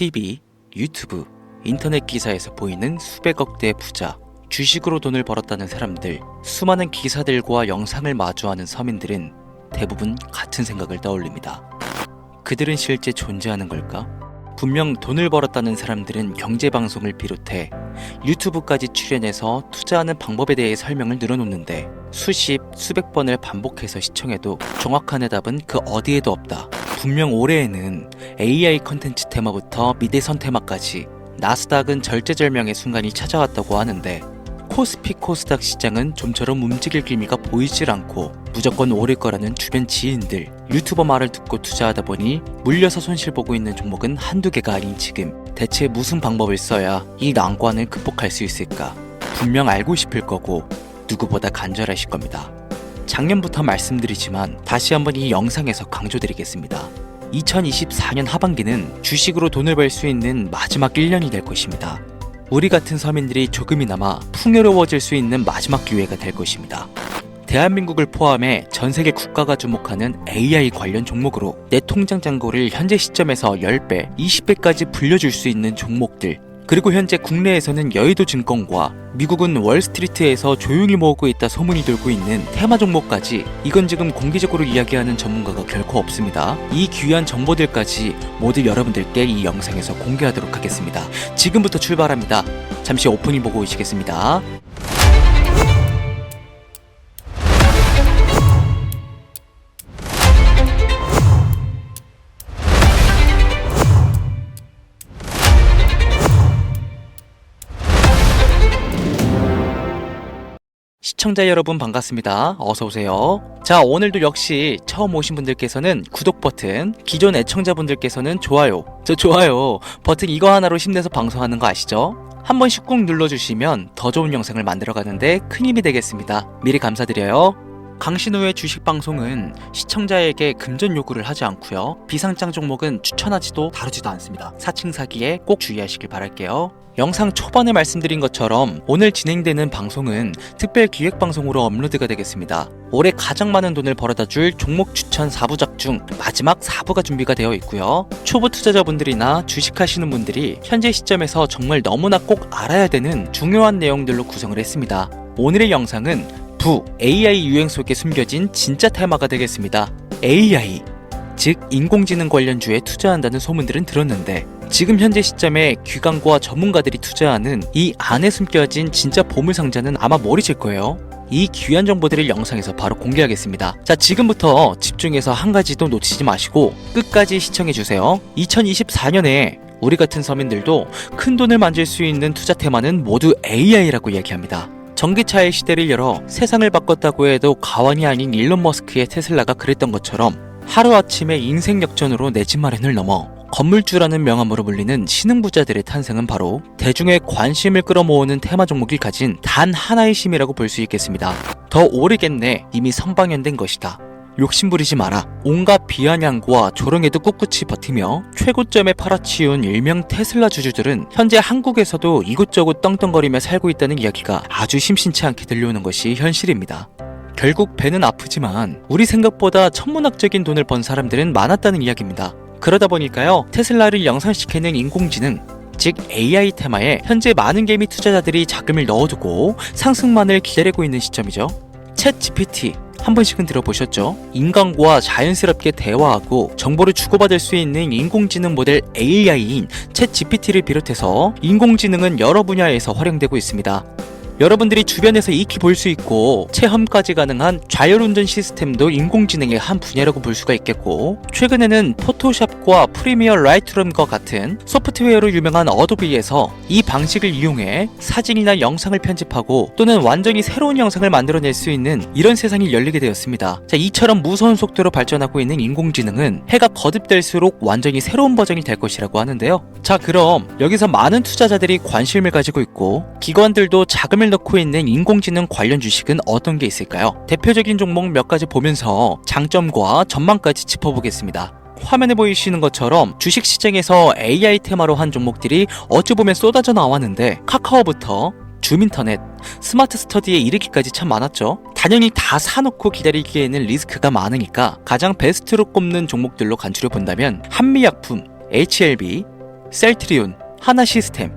TV, 유튜브, 인터넷 기사에서 보이는 수백억대의 부자, 주식으로 돈을 벌었다는 사람들, 수많은 기사들과 영상을 마주하는 서민들은 대부분 같은 생각을 떠올립니다. 그들은 실제 존재하는 걸까? 분명 돈을 벌었다는 사람들은 경제방송을 비롯해 유튜브까지 출연해서 투자하는 방법에 대해 설명을 늘어놓는데 수십, 수백 번을 반복해서 시청해도 정확한 해답은 그 어디에도 없다. 분명 올해에는 AI 컨텐츠 테마부터 미대선 테마까지 나스닥은 절제절명의 순간이 찾아왔다고 하는데 코스피 코스닥 시장은 좀처럼 움직일 기미가 보이질 않고 무조건 오를 거라는 주변 지인들 유튜버 말을 듣고 투자하다 보니 물려서 손실 보고 있는 종목은 한두 개가 아닌 지금 대체 무슨 방법을 써야 이 난관을 극복할 수 있을까? 분명 알고 싶을 거고 누구보다 간절하실 겁니다 작년부터 말씀드리지만 다시 한번 이 영상에서 강조드리겠습니다 2024년 하반기는 주식으로 돈을 벌 수 있는 마지막 1년이 될 것입니다 우리 같은 서민들이 조금이나마 풍요로워질 수 있는 마지막 기회가 될 것입니다. 대한민국을 포함해 전 세계 국가가 주목하는 AI 관련 종목으로 내 통장 잔고를 현재 시점에서 10배, 20배까지 불려줄 수 있는 종목들 그리고 현재 국내에서는 여의도 증권과 미국은 월스트리트에서 조용히 모으고 있다 소문이 돌고 있는 테마 종목까지 이건 지금 공개적으로 이야기하는 전문가가 결코 없습니다. 이 귀한 정보들까지 모두 여러분들께 이 영상에서 공개하도록 하겠습니다. 지금부터 출발합니다. 잠시 오프닝 보고 오시겠습니다. 시청자 여러분 반갑습니다. 어서 오세요. 자, 오늘도 역시 처음 오신 분들께서는 구독 버튼, 기존 애청자분들께서는 좋아요. 저 좋아요. 버튼 이거 하나로 힘내서 방송하는 거 아시죠? 한 번씩 꾹 눌러주시면 더 좋은 영상을 만들어 가는데 큰 힘이 되겠습니다. 미리 감사드려요. 강신우의 주식 방송은 시청자에게 금전 요구를 하지 않고요. 비상장 종목은 추천하지도 다루지도 않습니다. 사칭 사기에 꼭 주의하시길 바랄게요. 영상 초반에 말씀드린 것처럼 오늘 진행되는 방송은 특별 기획 방송으로 업로드가 되겠습니다. 올해 가장 많은 돈을 벌어다 줄 종목 추천 4부작 중 마지막 4부가 준비가 되어 있고요. 초보 투자자분들이나 주식하시는 분들이 현재 시점에서 정말 너무나 꼭 알아야 되는 중요한 내용들로 구성을 했습니다. 오늘의 영상은 부 AI 유행 속에 숨겨진 진짜 테마가 되겠습니다. AI 즉 인공지능 관련주에 투자한다는 소문들은 들었는데 지금 현재 시점에 기관과 전문가들이 투자하는 이 안에 숨겨진 진짜 보물 상자는 아마 모르실 거예요. 이 귀한 정보들을 영상에서 바로 공개하겠습니다. 자, 지금부터 집중해서 한 가지도 놓치지 마시고 끝까지 시청해 주세요. 2024년에 우리 같은 서민들도 큰 돈을 만질 수 있는 투자 테마는 모두 AI라고 이야기합니다. 전기차의 시대를 열어 세상을 바꿨다고 해도 가관이 아닌 일론 머스크의 테슬라가 그랬던 것처럼 하루아침에 인생 역전으로 내 집 마련을 넘어 건물주라는 명함으로 불리는 신흥부자들의 탄생은 바로 대중의 관심을 끌어모으는 테마 종목이 가진 단 하나의 힘이라고 볼 수 있겠습니다. 더 오래겠네 이미 선방연된 것이다. 욕심부리지 마라. 온갖 비아냥과 조롱에도 꿋꿋이 버티며 최고점에 팔아치운 일명 테슬라 주주들은 현재 한국에서도 이곳저곳 떵떵거리며 살고 있다는 이야기가 아주 심심치 않게 들려오는 것이 현실입니다. 결국 배는 아프지만 우리 생각보다 천문학적인 돈을 번 사람들은 많았다는 이야기입니다. 그러다 보니까요 테슬라를 영상시키는 인공지능 즉 AI 테마에 현재 많은 개미 투자자들이 자금을 넣어두고 상승만을 기다리고 있는 시점이죠. 챗 GPT 한 번씩은 들어보셨죠? 인간과 자연스럽게 대화하고 정보를 주고받을 수 있는 인공지능 모델 AI인 챗 GPT를 비롯해서 인공지능은 여러 분야에서 활용되고 있습니다. 여러분들이 주변에서 익히 볼 수 있고 체험까지 가능한 좌열운전 시스템도 인공지능의 한 분야라고 볼 수가 있겠고 최근에는 포토샵과 프리미어 라이트룸과 같은 소프트웨어로 유명한 어도비에서 이 방식을 이용해 사진이나 영상을 편집하고 또는 완전히 새로운 영상을 만들어낼 수 있는 이런 세상이 열리게 되었습니다. 자, 이처럼 무서운 속도로 발전하고 있는 인공지능은 해가 거듭될수록 완전히 새로운 버전이 될 것이라고 하는데요. 자, 그럼 여기서 많은 투자자들이 관심을 가지고 있고 기관들도 자금을 넣고 있는 인공지능 관련 주식은 어떤 게 있을까요? 대표적인 종목 몇 가지 보면서 장점과 전망까지 짚어보겠습니다. 화면에 보이시는 것처럼 주식 시장에서 AI 테마로 한 종목들이 어찌 보면 쏟아져 나왔는데 카카오부터 줌인터넷, 스마트 스터디에 이르기까지 참 많았죠. 단연히 다 사놓고 기다리기에는 리스크가 많으니까 가장 베스트로 꼽는 종목들로 간추려 본다면 한미약품, HLB, 셀트리온, 하나시스템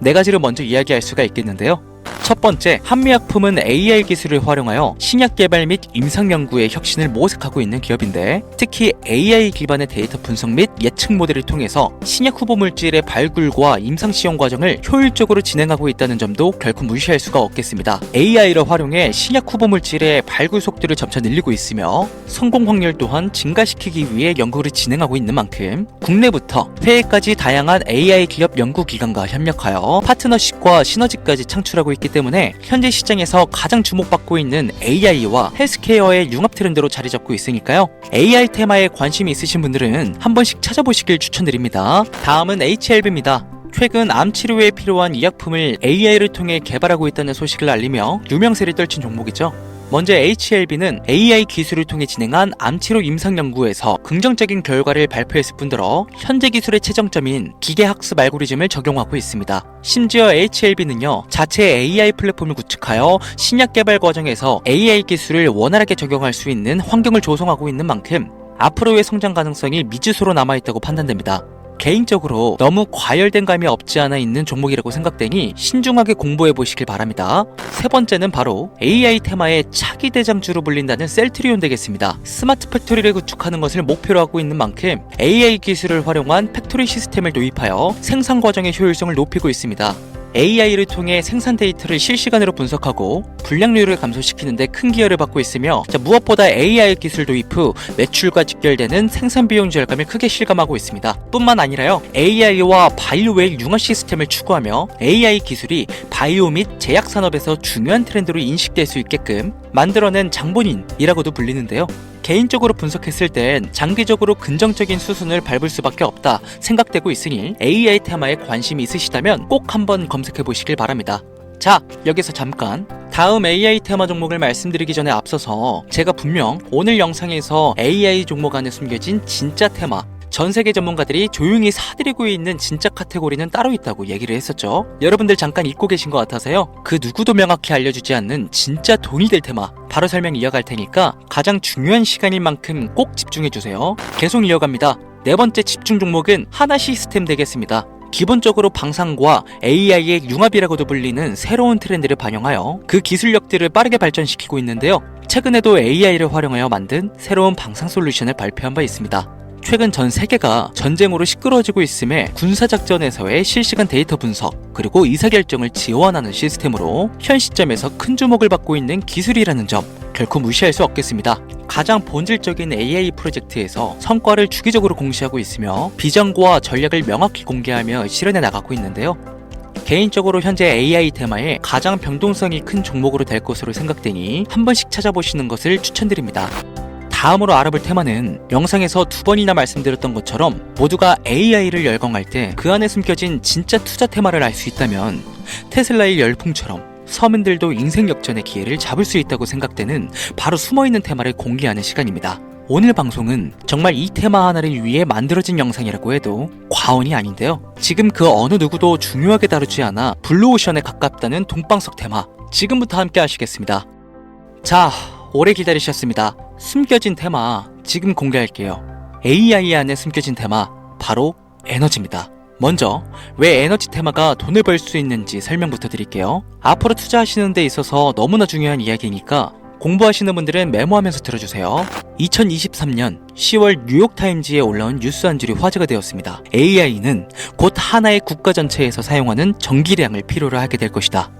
네 가지를 먼저 이야기할 수가 있겠는데요. 첫 번째, 한미약품은 AI 기술을 활용하여 신약 개발 및 임상 연구에 혁신을 모색하고 있는 기업인데, 특히 AI 기반의 데이터 분석 및 예측 모델을 통해서 신약 후보 물질의 발굴과 임상 시험 과정을 효율적으로 진행하고 있다는 점도 결코 무시할 수가 없겠습니다. AI를 활용해 신약 후보 물질의 발굴 속도를 점차 늘리고 있으며 성공 확률 또한 증가시키기 위해 연구를 진행하고 있는 만큼 국내부터 해외까지 다양한 AI 기업 연구 기관과 협력하여 파트너십과 시너지까지 창출하고 있기 때문에 현재 시장에서 가장 주목받고 있는 AI와 헬스케어의 융합 트렌드로 자리 잡고 있으니까요. AI 테마에 관심이 있으신 분들은 한 번씩 찾아보시길 추천드립니다. 다음은 HLB입니다. 최근 암 치료에 필요한 의약품을 AI를 통해 개발하고 있다는 소식을 알리며 유명세를 떨친 종목이죠. 먼저 HLB는 AI 기술을 통해 진행한 암치료 임상 연구에서 긍정적인 결과를 발표했을 뿐더러 현재 기술의 최정점인 기계 학습 알고리즘을 적용하고 있습니다. 심지어 HLB는요 자체 AI 플랫폼을 구축하여 신약 개발 과정에서 AI 기술을 원활하게 적용할 수 있는 환경을 조성하고 있는 만큼 앞으로의 성장 가능성이 미지수로 남아있다고 판단됩니다. 개인적으로 너무 과열된 감이 없지 않아 있는 종목이라고 생각되니 신중하게 공부해 보시길 바랍니다. 세 번째는 바로 AI 테마의 차기 대장주로 불린다는 셀트리온 되겠습니다. 스마트 팩토리를 구축하는 것을 목표로 하고 있는 만큼 AI 기술을 활용한 팩토리 시스템을 도입하여 생산 과정의 효율성을 높이고 있습니다. AI를 통해 생산 데이터를 실시간으로 분석하고 불량률을 감소시키는데 큰 기여를 받고 있으며 자, 무엇보다 AI 기술 도입 후 매출과 직결되는 생산 비용 절감을 크게 실감하고 있습니다. 뿐만 아니라요 AI와 바이오의 융합 시스템을 추구하며 AI 기술이 바이오 및 제약 산업에서 중요한 트렌드로 인식될 수 있게끔 만들어낸 장본인이라고도 불리는데요. 개인적으로 분석했을 땐 장기적으로 긍정적인 수순을 밟을 수밖에 없다 생각되고 있으니 AI 테마에 관심이 있으시다면 꼭 한번 검색해 보시길 바랍니다. 자, 여기서 잠깐 다음 AI 테마 종목을 말씀드리기 전에 앞서서 제가 분명 오늘 영상에서 AI 종목 안에 숨겨진 진짜 테마 전 세계 전문가들이 조용히 사들이고 있는 진짜 카테고리는 따로 있다고 얘기를 했었죠. 여러분들 잠깐 잊고 계신 것 같아서요. 그 누구도 명확히 알려주지 않는 진짜 돈이 될 테마 바로 설명 이어갈 테니까 가장 중요한 시간인 만큼 꼭 집중해 주세요. 계속 이어갑니다. 네 번째 집중 종목은 하나 시스템 되겠습니다. 기본적으로 방산과 AI의 융합이라고도 불리는 새로운 트렌드를 반영하여 그 기술력들을 빠르게 발전시키고 있는데요. 최근에도 AI를 활용하여 만든 새로운 방산 솔루션을 발표한 바 있습니다. 최근 전 세계가 전쟁으로 시끄러워지고 있음에 군사작전에서의 실시간 데이터 분석, 그리고 의사결정을 지원하는 시스템으로 현 시점에서 큰 주목을 받고 있는 기술이라는 점 결코 무시할 수 없겠습니다. 가장 본질적인 AI 프로젝트에서 성과를 주기적으로 공시하고 있으며 비전과 전략을 명확히 공개하며 실현해 나가고 있는데요. 개인적으로 현재 AI 테마에 가장 변동성이 큰 종목으로 될 것으로 생각되니 한 번씩 찾아보시는 것을 추천드립니다. 다음으로 알아볼 테마는 영상에서 두 번이나 말씀드렸던 것처럼 모두가 AI를 열광할 때 그 안에 숨겨진 진짜 투자 테마를 알 수 있다면 테슬라의 열풍처럼 서민들도 인생 역전의 기회를 잡을 수 있다고 생각되는 바로 숨어있는 테마를 공개하는 시간입니다. 오늘 방송은 정말 이 테마 하나를 위해 만들어진 영상이라고 해도 과언이 아닌데요. 지금 그 어느 누구도 중요하게 다루지 않아 블루오션에 가깝다는 동방석 테마 지금부터 함께 하시겠습니다. 자, 오래 기다리셨습니다. 숨겨진 테마 지금 공개할게요. AI 안에 숨겨진 테마 바로 에너지입니다. 먼저 왜 에너지 테마가 돈을 벌 수 있는지 설명부터 드릴게요. 앞으로 투자하시는 데 있어서 너무나 중요한 이야기니까 공부하시는 분들은 메모하면서 들어주세요. 2023년 10월 뉴욕타임즈에 올라온 뉴스 한 줄이 화제가 되었습니다. AI는 곧 하나의 국가 전체에서 사용하는 전기량을 필요로 하게 될 것이다.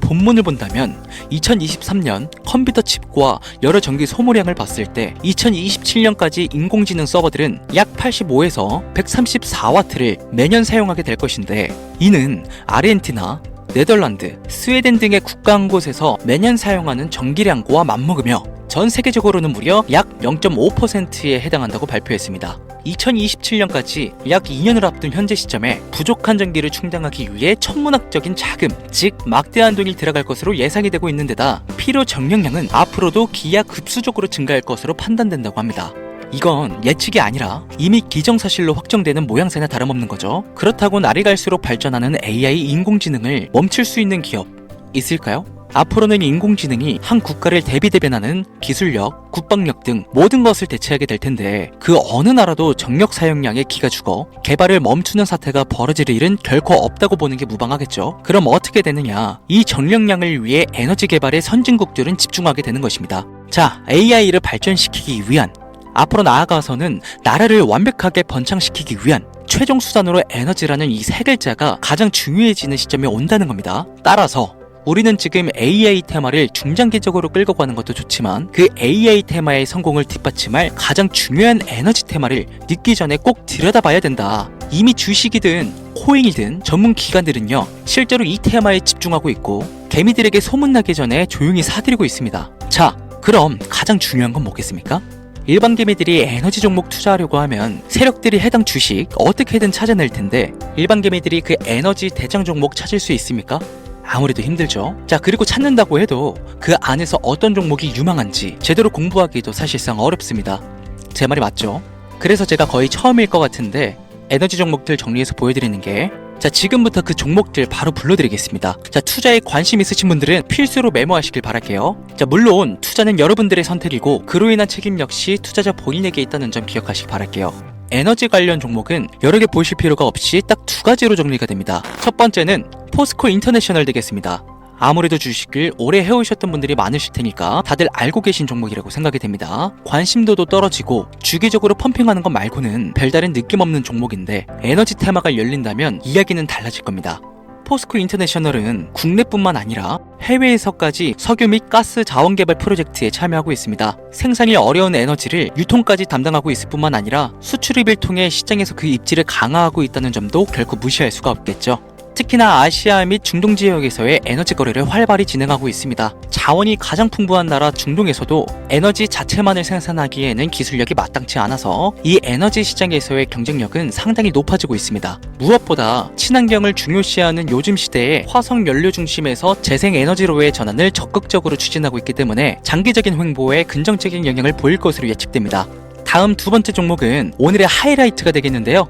본문을 본다면 2023년 컴퓨터 칩과 여러 전기 소모량을 봤을 때 2027년까지 인공지능 서버들은 약 85에서 134와트를 매년 사용하게 될 것인데 이는 아르헨티나, 네덜란드, 스웨덴 등의 국가 한 곳에서 매년 사용하는 전기량과 맞먹으며 전 세계적으로는 무려 약 0.5%에 해당한다고 발표했습니다. 2027년까지 약 2년을 앞둔 현재 시점에 부족한 전기를 충당하기 위해 천문학적인 자금, 즉 막대한 돈이 들어갈 것으로 예상이 되고 있는 데다 필요 정량량은 앞으로도 기하급수적으로 증가할 것으로 판단된다고 합니다. 이건 예측이 아니라 이미 기정사실로 확정되는 모양새나 다름없는 거죠. 그렇다고 날이 갈수록 발전하는 AI 인공지능을 멈출 수 있는 기업 있을까요? 앞으로는 인공지능이 한 국가를 대비대변하는 기술력, 국방력 등 모든 것을 대체하게 될 텐데 그 어느 나라도 정력 사용량에 기가 죽어 개발을 멈추는 사태가 벌어질 일은 결코 없다고 보는 게 무방하겠죠. 그럼 어떻게 되느냐? 이 전력량을 위해 에너지 개발에 선진국들은 집중하게 되는 것입니다. 자, AI를 발전시키기 위한 앞으로 나아가서는 나라를 완벽하게 번창시키기 위한 최종 수단으로 에너지라는 이 세 글자가 가장 중요해지는 시점이 온다는 겁니다. 따라서 우리는 지금 AI 테마를 중장기적으로 끌고 가는 것도 좋지만 그 AI 테마의 성공을 뒷받침할 가장 중요한 에너지 테마를 늦기 전에 꼭 들여다봐야 된다. 이미 주식이든 코인이든 전문 기관들은요 실제로 이 테마에 집중하고 있고 개미들에게 소문나기 전에 조용히 사들이고 있습니다. 자, 그럼 가장 중요한 건 뭐겠습니까? 일반 개미들이 에너지 종목 투자하려고 하면 세력들이 해당 주식 어떻게든 찾아낼 텐데 일반 개미들이 그 에너지 대장 종목 찾을 수 있습니까? 아무래도 힘들죠. 자, 그리고 찾는다고 해도 그 안에서 어떤 종목이 유망한지 제대로 공부하기도 사실상 어렵습니다. 제 말이 맞죠? 그래서 제가 거의 처음일 것 같은데 에너지 종목들 정리해서 보여드리는 게 자, 지금부터 그 종목들 바로 불러드리겠습니다. 자, 투자에 관심 있으신 분들은 필수로 메모하시길 바랄게요. 자, 물론 투자는 여러분들의 선택이고 그로 인한 책임 역시 투자자 본인에게 있다는 점 기억하시기 바랄게요. 에너지 관련 종목은 여러 개 보실 필요가 없이 딱 두 가지로 정리가 됩니다. 첫 번째는 포스코 인터내셔널 되겠습니다. 아무래도 주식을 오래 해오셨던 분들이 많으실 테니까 다들 알고 계신 종목이라고 생각이 됩니다. 관심도도 떨어지고 주기적으로 펌핑하는 것 말고는 별다른 느낌 없는 종목인데 에너지 테마가 열린다면 이야기는 달라질 겁니다. 포스코 인터내셔널은 국내뿐만 아니라 해외에서까지 석유 및 가스 자원 개발 프로젝트에 참여하고 있습니다. 생산이 어려운 에너지를 유통까지 담당하고 있을 뿐만 아니라 수출입을 통해 시장에서 그 입지를 강화하고 있다는 점도 결코 무시할 수가 없겠죠. 특히나 아시아 및 중동 지역에서의 에너지 거래를 활발히 진행하고 있습니다. 자원이 가장 풍부한 나라 중동에서도 에너지 자체만을 생산하기에는 기술력이 마땅치 않아서 이 에너지 시장에서의 경쟁력은 상당히 높아지고 있습니다. 무엇보다 친환경을 중요시하는 요즘 시대에 화석 연료 중심에서 재생 에너지로의 전환을 적극적으로 추진하고 있기 때문에 장기적인 횡보에 긍정적인 영향을 보일 것으로 예측됩니다. 다음 두 번째 종목은 오늘의 하이라이트가 되겠는데요.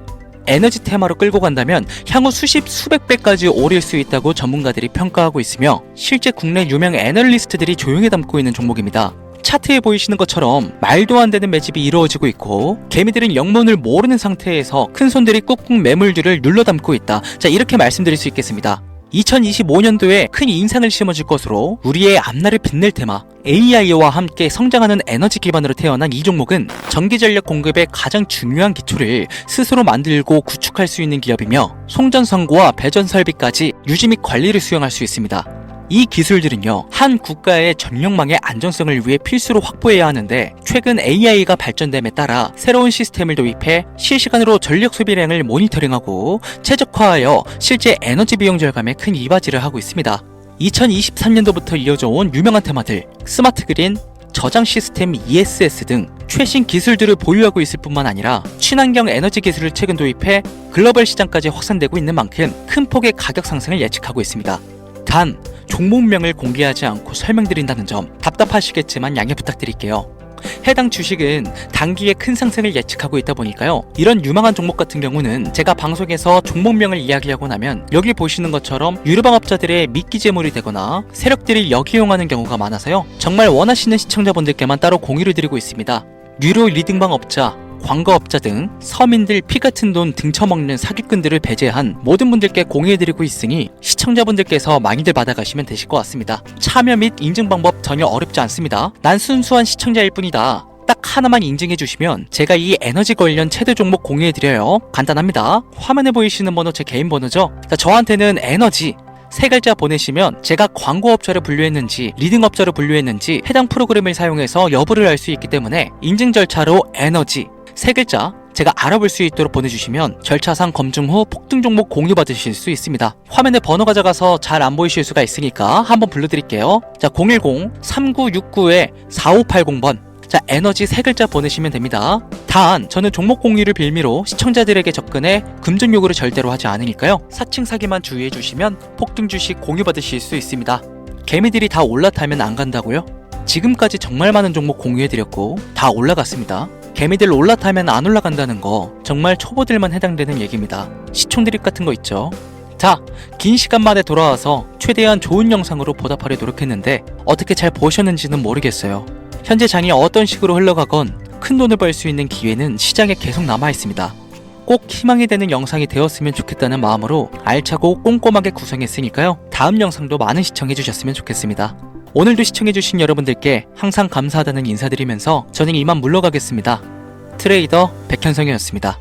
에너지 테마로 끌고 간다면 향후 수십 수백 배까지 오를 수 있다고 전문가들이 평가하고 있으며 실제 국내 유명 애널리스트들이 조용히 담고 있는 종목입니다. 차트에 보이시는 것처럼 말도 안 되는 매집이 이루어지고 있고 개미들은 영문을 모르는 상태에서 큰 손들이 꾹꾹 매물들을 눌러 담고 있다. 자 이렇게 말씀드릴 수 있겠습니다. 2025년도에 큰 인상을 심어줄 것으로 우리의 앞날을 빛낼 테마 AI와 함께 성장하는 에너지 기반으로 태어난 이 종목은 전기 전력 공급의 가장 중요한 기초를 스스로 만들고 구축할 수 있는 기업이며 송전 선구와 배전 설비까지 유지 및 관리를 수행할 수 있습니다. 이 기술들은요, 한 국가의 전력망의 안정성을 위해 필수로 확보해야 하는데, 최근 AI가 발전됨에 따라 새로운 시스템을 도입해 실시간으로 전력 소비량을 모니터링하고 최적화하여 실제 에너지 비용 절감에 큰 이바지를 하고 있습니다. 2023년도부터 이어져 온 유명한 테마들, 스마트 그린, 저장 시스템 ESS 등 최신 기술들을 보유하고 있을 뿐만 아니라 친환경 에너지 기술을 최근 도입해 글로벌 시장까지 확산되고 있는 만큼 큰 폭의 가격 상승을 예측하고 있습니다. 단, 종목명을 공개하지 않고 설명드린다는 점 답답하시겠지만 양해 부탁드릴게요. 해당 주식은 단기에 큰 상승을 예측하고 있다 보니까요. 이런 유망한 종목 같은 경우는 제가 방송에서 종목명을 이야기하고 나면 여기 보시는 것처럼 유료방업자들의 미끼 제물이 되거나 세력들이 역이용하는 경우가 많아서요. 정말 원하시는 시청자분들께만 따로 공유를 드리고 있습니다. 유료 리딩방 업자, 광고업자 등 서민들 피 같은 돈 등쳐먹는 사기꾼들을 배제한 모든 분들께 공유해드리고 있으니 시청자분들께서 많이들 받아가시면 되실 것 같습니다. 참여 및 인증 방법 전혀 어렵지 않습니다. 난 순수한 시청자일 뿐이다. 딱 하나만 인증해 주시면 제가 이 에너지 관련 최대 종목 공유해 드려요. 간단합니다. 화면에 보이시는 번호 제 개인 번호죠. 자, 저한테는 에너지 세 글자 보내시면 제가 광고업자를 분류했는지 리딩업자를 분류했는지 해당 프로그램을 사용해서 여부를 알 수 있기 때문에 인증 절차로 에너지 세 글자 제가 알아볼 수 있도록 보내주시면 절차상 검증 후 폭등 종목 공유 받으실 수 있습니다. 화면에 번호가 작아서 잘 안 보이실 수가 있으니까 한번 불러드릴게요. 자, 010-3969-4580번. 자, 에너지 세 글자 보내시면 됩니다. 단, 저는 종목 공유를 빌미로 시청자들에게 접근해 금전 요구를 절대로 하지 않으니까요. 사칭 사기만 주의해 주시면 폭등 주식 공유 받으실 수 있습니다. 개미들이 다 올라타면 안 간다고요? 지금까지 정말 많은 종목 공유해드렸고 다 올라갔습니다. 개미들 올라타면 안 올라간다는 거 정말 초보들만 해당되는 얘기입니다. 시총 드립 같은 거 있죠. 자, 긴 시간 만에 돌아와서 최대한 좋은 영상으로 보답하려 노력했는데 어떻게 잘 보셨는지는 모르겠어요. 현재 장이 어떤 식으로 흘러가건 큰 돈을 벌 수 있는 기회는 시장에 계속 남아 있습니다. 꼭 희망이 되는 영상이 되었으면 좋겠다는 마음으로 알차고 꼼꼼하게 구성했으니까요. 다음 영상도 많은 시청해 주셨으면 좋겠습니다. 오늘도 시청해 주신 여러분들께 항상 감사하다는 인사드리면서 저는 이만 물러가겠습니다. 트레이더 백현성이었습니다.